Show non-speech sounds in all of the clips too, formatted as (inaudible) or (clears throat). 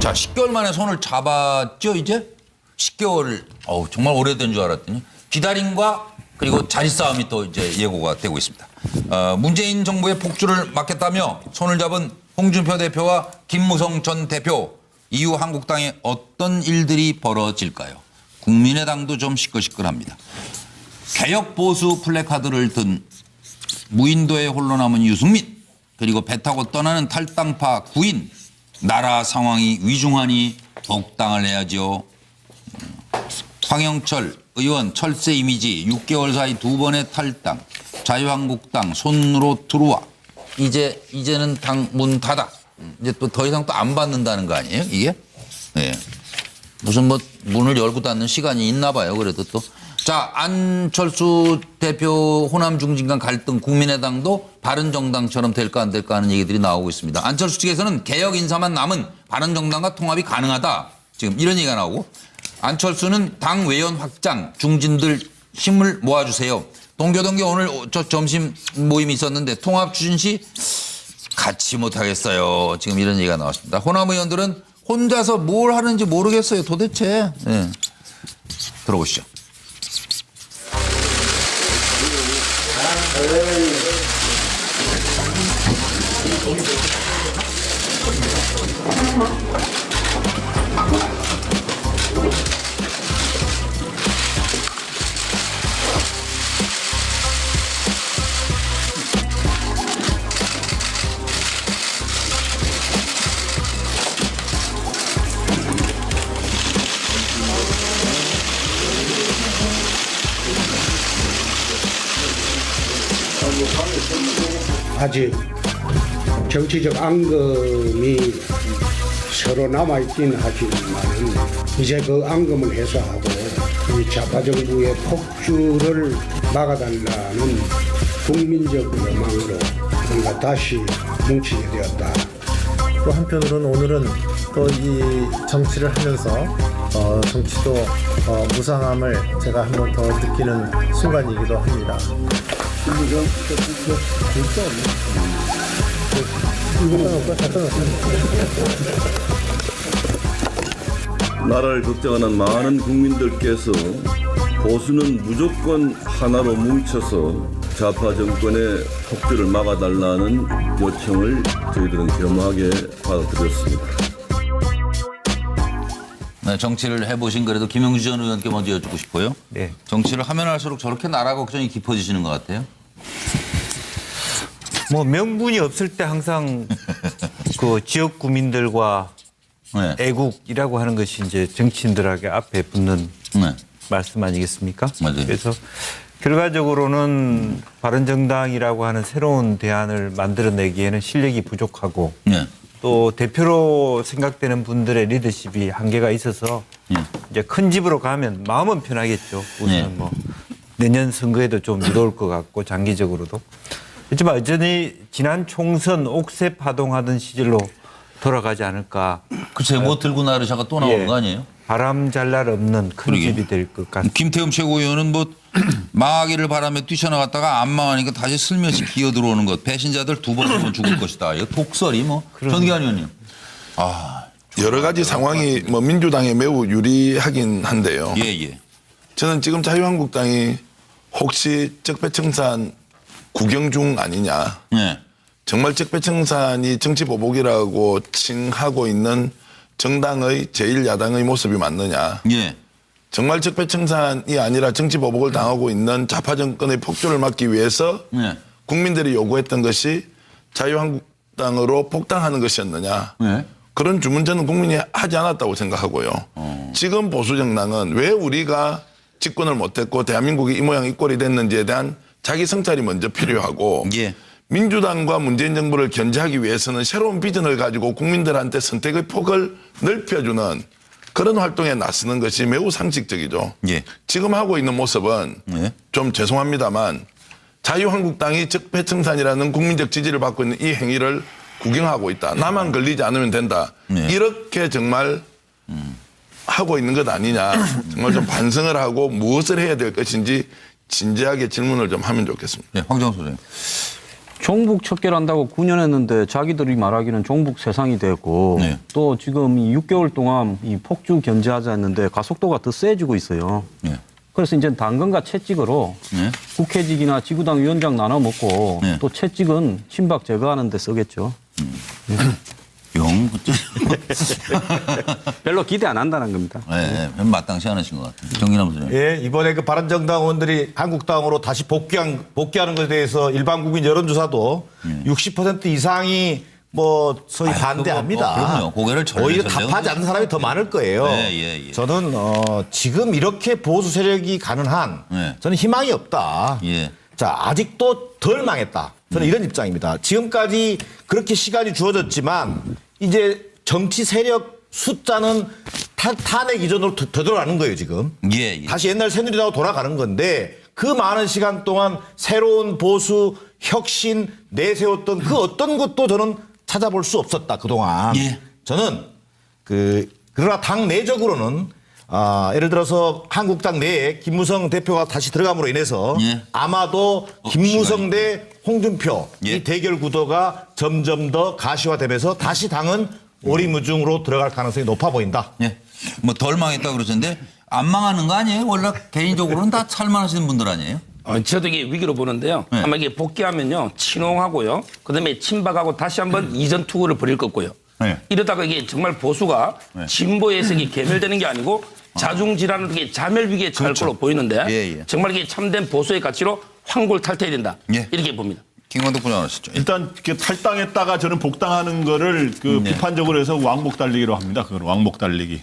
자, 10개월 만에 손을 잡았죠, 이제? 10개월, 어우, 정말 오래된 줄 알았더니 기다림과 그리고 자리 싸움이 또 이제 예고가 되고 있습니다. 어, 문재인 정부의 폭주를 막겠다며 손을 잡은 홍준표 대표와 김무성 전 대표 이후 한국당에 어떤 일들이 벌어질까요? 국민의당도 좀 시끌시끌합니다. 개혁 보수 플래카드를 든 무인도에 홀로 남은 유승민 그리고 배 타고 떠나는 탈당파 구인 나라 상황이 위중하니 복당을 해야죠. 음, 황영철 의원 철새 이미지 6개월 사이 두 번의 탈당 자유한국당 손으로 들어와 이제 이제는 당 문 닫아 음, 이제 또 더 이상 또 안 받는다는 거 아니에요 이게? 네. 무슨 뭐 문을 열고 닫는 시간이 있나 봐요. 그래도 또. 자, 안철수 대표 호남 중진 간 갈등 국민의당도 바른정당처럼 될까 안 될까 하는 얘기들이 나오고 있습니다. 안철수 측에서는 개혁 인사만 남은 바른정당과 통합이 가능하다. 지금 이런 얘기가 나오고 안철수는 당 외연 확장 중진들 힘을 모아주세요. 동교동교 오늘 저 점심 모임이 있었는데 통합 추진 시 같이 못하겠어요. 지금 이런 얘기가 나왔습니다. 호남 의원들은 혼자서 뭘 하는지 모르겠어요. 도대체. 네. 들어보시죠. 아직 정치적 앙금이 서로 남아있긴 하지만은 이제 그 앙금을 해소하고 이 좌파 정부의 폭주를 막아달라는 국민적 욕망으로 우리가 다시 뭉치게 되었다. 또 한편으로는 오늘은 또 이 정치를 하면서 어, 정치도 어, 무상함을 제가 한 번 더 느끼는 순간이기도 합니다. 나라를 걱정하는 많은 국민들께서 보수는 무조건 하나로 뭉쳐서 좌파 정권의 폭주를 막아달라는 요청을 저희들은 겸허하게 받아들였습니다. 네, 정치를 해보신 그래도 김영주 전 의원께 먼저 여쭙고 싶어요. 네. 정치를 하면 할수록 저렇게 나라 걱정이 깊어지시는 것 같아요. 뭐 명분이 없을 때 항상 (laughs) 그 지역 구민들과 네. 애국이라고 하는 것이 이제 정치인들에게 앞에 붙는 네. 말씀 아니겠습니까? 맞아요. 그래서 결과적으로는 바른정당이라고 하는 새로운 대안을 만들어내기에는 실력이 부족하고 네. 또 대표로 생각되는 분들의 리더십이 한계가 있어서 예. 이제 큰 집으로 가면 마음은 편하겠죠. 우선 예. 뭐 내년 선거에도 좀 무더울 것 같고 장기적으로도. 하지만 여전히 지난 총선 옥새 파동하던 시절로 돌아가지 않을까. 글쎄, 뭐 들고 나르샤가 또 나오는 예. 거 아니에요? 바람 잘 날 없는 큰 그러게. 집이 될 것 같습니다. 김태흠 최고위원은 뭐 (clears throat) 망하기를 바라며 뛰쳐나갔다가 안 망하니까 다시 슬며시 기어 들어오는 것. 배신자들 두번 보면 죽을 것이다. 이거 독설이 뭐. 전기환 의원님. 아, 여러 가지 상황이 뭐 민주당에 매우 유리하긴 한데요. 예, 예. 저는 지금 자유한국당이 혹시 적폐청산 구경 중 아니냐. 네. 정말 적폐청산이 정치 보복이라고 칭하고 있는 정당의 제1야당의 모습이 맞느냐. 예. 정말 적폐청산이 아니라 정치 보복을 당하고 있는 좌파 정권의 폭주를 막기 위해서 네. 국민들이 요구했던 것이 자유한국당으로 복당하는 것이었느냐. 네. 그런 주문 저는 국민이 하지 않았다고 생각하고요. 지금 보수 정당은 왜 우리가 집권을 못했고 대한민국이 이 모양 이 꼴이 됐는지에 대한 자기 성찰이 먼저 필요하고 예. 민주당과 문재인 정부를 견제하기 위해서는 새로운 비전을 가지고 국민들한테 선택의 폭을 넓혀주는 그런 활동에 나서는 것이 매우 상식적이죠. 예. 지금 하고 있는 모습은 네. 좀 죄송합니다만 자유한국당이 적폐청산이라는 국민적 지지를 받고 있는 이 행위를 구경하고 있다. 나만 걸리지 않으면 된다. 네. 이렇게 정말 하고 있는 것 아니냐. (coughs) 정말 좀 반성을 하고 무엇을 해야 될 것인지 진지하게 질문을 좀 하면 좋겠습니다. 네, 황정수 소장님. 종북 척결한다고 9년 했는데 자기들이 말하기는 종북 세상이 되고 네. 또 지금 이 6개월 동안 이 폭주 견제하자 했는데 가속도가 더 세지고 있어요. 예. 그래서 이제 당근과 채찍으로 네. 국회직이나 지구당 위원장 나눠 먹고 네. 또 채찍은 친박 제거하는 데 쓰겠죠. 영 그때 (laughs) 별로 기대 안 한다는 겁니다. 예, 예, 마땅치 않으신 것 같아요. 정기남 소장. 예, 이번에 그 바른정당 의원들이 한국당으로 다시 복귀한, 복귀하는 것에 대해서 일반 국민 여론조사도 60% 이상이 뭐 소위 예. 아이, 반대합니다. 그거, 어, 그럼요. 고개를 오히려 답하지 않는 사람이 더 많을 거예요. 네, 예, 예. 저는 어, 지금 이렇게 보수 세력이 가는 한 네. 저는 희망이 없다. 예. 자, 아직도 덜 망했다. 저는 이런 입장입니다. 지금까지 그렇게 시간이 주어졌지만 이제 정치 세력 숫자는 탄, 탄핵 이전으로 더- 되돌아가는 거예요, 지금. 예, 예. 다시 옛날 새누리당으로 돌아가는 건데 그 많은 시간 동안 새로운 보수 혁신 내세웠던 그 어떤 것도 저는 찾아볼 수 없었다 그 동안 예. 저는 그 그러나 당 내적으로는 아 예를 들어서 한국당 내에 김무성 대표가 다시 들어감으로 인해서 예. 아마도 김무성 대 홍준표 예. 이 대결 구도가 점점 더 가시화되면서 다시 당은 오리무중으로 들어갈 가능성이 높아 보인다. 예. 뭐 덜 망했다 그러셨는데 안 망하는 거 아니에요? 원래 개인적으로는 다 살만하시는 분들 아니에요? 어, 저도 이게 위기로 보는데요. 네. 아마 이게 복귀하면요. 친홍하고요. 그다음에 친박하고 다시 한번 이전 투구를 벌일 거고요. 네. 이러다가 이게 정말 보수가 네. 진보 해석이 개멸되는 게 아니고 자중질환으로 이게 자멸 위기에 처할 걸로 보이는데 그렇죠. 예, 예. 정말 이게 참된 보수의 가치로 황골 탈퇴해야 된다. 예. 이렇게 봅니다. 김광덕 부장 하시죠. 일단 탈당했다가 저는 복당하는 거를 그 네. 비판적으로 해서 왕복 달리기로 합니다. 그걸 왕복 달리기.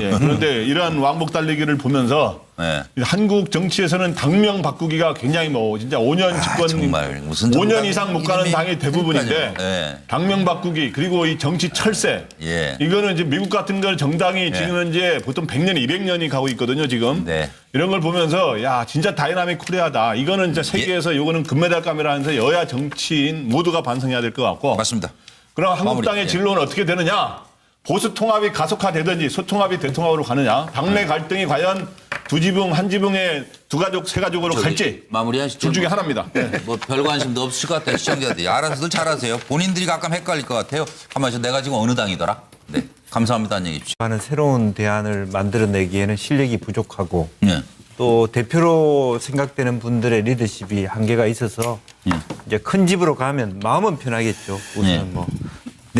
예, 그런데 이러한 왕복 달리기를 보면서 네. 한국 정치에서는 당명 바꾸기가 굉장히 뭐 진짜 5년 집권 아, 정말 무슨 5년 정당 이상 못 가는 당이 대부분인데. 예. 당명 바꾸기 그리고 이 정치 철새 예. 이거는 이제 미국 같은 걸 정당이 지금 현재 보통 100년, 200년이 가고 있거든요, 지금. 네. 이런 걸 보면서 야, 진짜 다이나믹 코리아다. 이거는 진짜 예. 세계에서 요거는 금메달감이라면서 여야 정치인 모두가 반성해야 될 것 같고. 맞습니다. 그럼. 한국당의 예. 진로는 어떻게 되느냐? 보수 통합이 가속화되든지 소통합이 대통합으로 가느냐? 네. 당내 갈등이 과연 두 지붕, 한 지붕에 두 가족, 세 가족으로 저기 갈지 마무리하시죠. 둘 중에 뭐. 하나입니다. 뭐 별 관심도 없을 것 같아요. 시청자들이. 알아서들 잘하세요. 본인들이 가끔 헷갈릴 것 같아요. 가만히 있어. 내가 지금 어느 당이더라? 네. 감사합니다. 안녕히 계십시오. 하는 새로운 대안을 만들어내기에는 실력이 부족하고 네. 또 대표로 생각되는 분들의 리더십이 한계가 있어서 예. 이제 큰 집으로 가면 마음은 편하겠죠. 우선 예. 뭐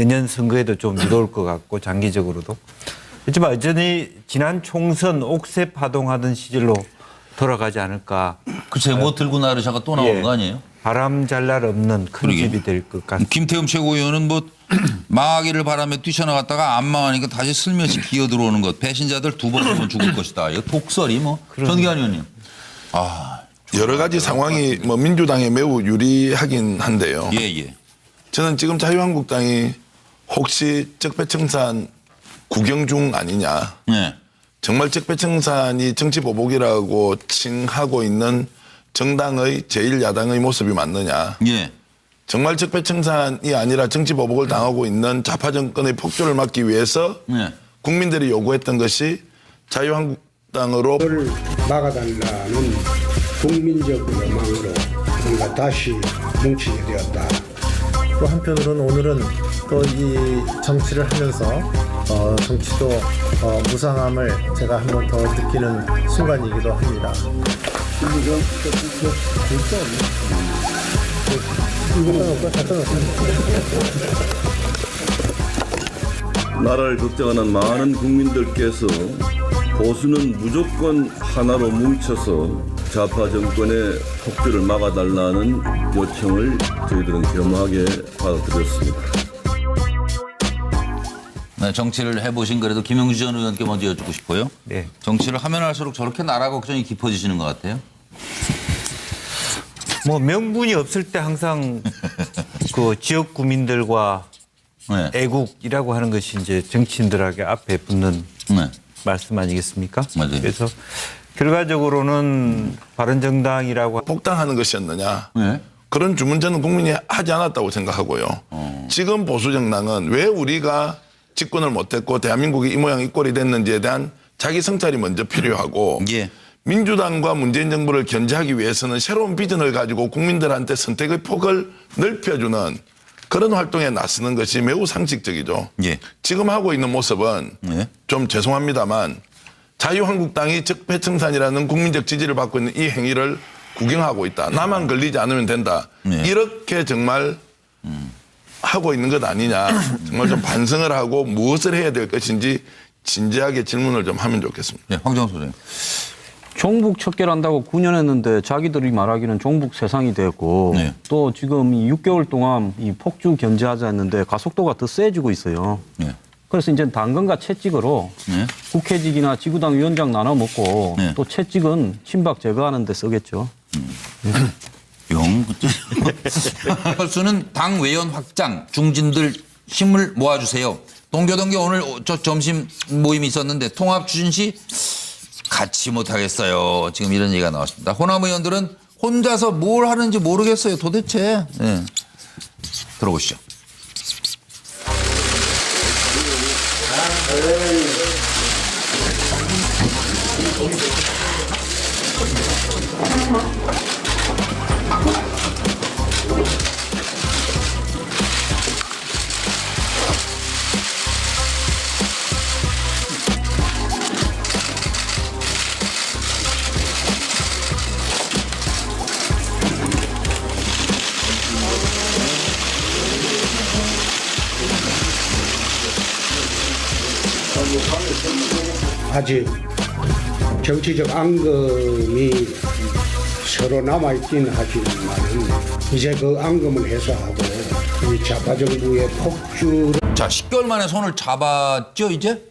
내년 선거에도 좀 유도할 것 같고 장기적으로도 그렇지만 여전히 지난 총선 옥새 파동하던 시절로 돌아가지 않을까. 글쎄요. 뭐 들고 나르샤가 또 나오는 예. 거 아니에요? 바람 잘 날 없는 큰 그러게. 집이 될 것 같습니다. 김태흠 최고위원은 뭐 (clears throat) 망하기를 바라며 뛰쳐나갔다가 안 망하니까 다시 슬며시 기어 들어오는 것. 배신자들 두 번 보면 죽을 것이다. 이거 독설이 뭐. 전기환 의원님. 아, 여러 가지 상황이 뭐 민주당에 매우 유리하긴 한데요. 예, 예. 저는 지금 자유한국당이 혹시 적폐청산 구경 중 아니냐. 네. 정말 적폐청산이 정치 보복이라고 칭하고 있는 정당의 제1야당의 모습이 맞느냐. 예. 정말 적폐청산이 아니라 정치 보복을 당하고 있는 좌파 정권의 폭주를 막기 위해서 네. 국민들이 요구했던 것이 자유한국당으로 막아달라는 국민적 요망으로 뭔가 다시 뭉치게 되었다. 또 한편으로는 오늘은 또 이 정치를 하면서 어, 정치도 어, 무상함을 제가 한 번 더 느끼는 순간이기도 합니다. 나라를 걱정하는 많은 국민들께서 보수는 무조건 하나로 뭉쳐서 좌파 정권의 폭주를 막아달라는 요청을 저희들은 겸허하게 받아들였습니다. 네, 정치를 해보신 그래도 김영주 전 의원께 먼저 여쭙고 싶어요. 네. 정치를 하면 할수록 저렇게 나라 걱정이 깊어지시는 것 같아요. 뭐 명분이 없을 때 항상 (laughs) 그 지역 구민들과 네. 애국이라고 하는 것이 이제 정치인들에게 앞에 붙는 네. 말씀 아니겠습니까? 맞아요. 그래서 결과적으로는 바른정당이라고 복당하는 것이었느냐. 네. 그런 주문 저는 국민이 하지 않았다고 생각하고요. 지금 보수 정당은 왜 우리가 집권을 못했고 대한민국이 이 모양 이 꼴이 됐는지에 대한 자기 성찰이 먼저 필요하고 예. 민주당과 문재인 정부를 견제하기 위해서는 새로운 비전을 가지고 국민들한테 선택의 폭을 넓혀주는 그런 활동에 나서는 것이 매우 상식적이죠. 예. 지금 하고 있는 모습은 예. 좀 죄송합니다만 자유한국당이 적폐청산이라는 국민적 지지를 받고 있는 이 행위를 구경하고 있다. 나만 걸리지 않으면 된다. 예. 이렇게 정말 하고 있는 것 아니냐. (coughs) 정말 좀 반성을 하고 무엇을 해야 될 것인지 진지하게 질문을 좀 하면 좋겠습니다. 네, 황정 소장님. 종북 척결한다고 9년 했는데 자기들이 말하기는 종북 세상이 됐고 네. 또 지금 이 6개월 동안 이 폭주 견제하자 했는데 가속도가 더 세지고 있어요. 네. 그래서 이제 당근과 채찍으로 네. 국회직이나 지구당 위원장 나눠 먹고 네. 또 채찍은 친박 제거하는 데 쓰겠죠. 영. 헐수는 (laughs) 당 외연 확장, 중진들 힘을 모아주세요. 동교동교 오늘 저 점심 모임이 있었는데 통합 추진 시 같이 못하겠어요. 지금 이런 얘기가 나왔습니다. 호남 의원들은 혼자서 뭘 하는지 모르겠어요. 도대체. 네. 들어보시죠. 아직 정치적 앙금이 서로 남아있긴 하지만은 이제 그 앙금을 해소하고 이 좌파 정부의 폭주를 자, 10개월 만에 손을 잡았죠, 이제?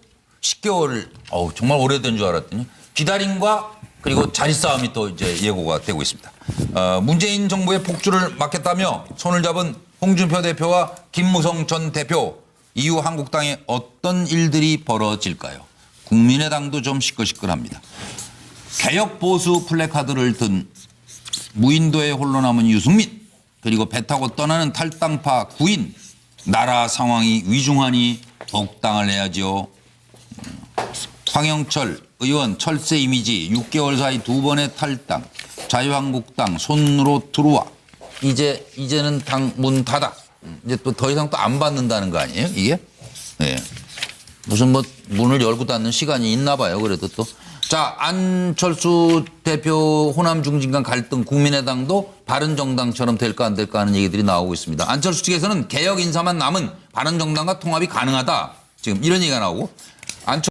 10개월, 어우, 정말 오래된 줄 알았더니 기다림과 그리고 자리 싸움이 또 이제 예고가 되고 있습니다. 어, 문재인 정부의 폭주를 막겠다며 손을 잡은 홍준표 대표와 김무성 전 대표 이후 한국당에 어떤 일들이 벌어질까요? 국민의당도 좀 시끌시끌합니다. 개혁 보수 플래카드를 든 무인도에 홀로 남은 유승민 그리고 배 타고 떠나는 탈당파 구인 나라 상황이 위중하니 복당을 해야지요. 황영철 의원 철새 이미지 6개월 사이 두 번의 탈당 자유한국당 손으로 들어와 이제 이제는 당 문 닫아 이제 또 더 이상 또 안 받는다는 거 아니에요 이게? 네. 무슨 뭐 문을 열고 닫는 시간이 있나 봐요. 그래도 또. 자, 안철수 대표 호남 중진 간 갈등 국민의당도 바른정당처럼 될까 안 될까 하는 얘기들이 나오고 있습니다. 안철수 측에서는 개혁 인사만 남은 바른정당과 통합이 가능하다. 지금 이런 얘기가 나오고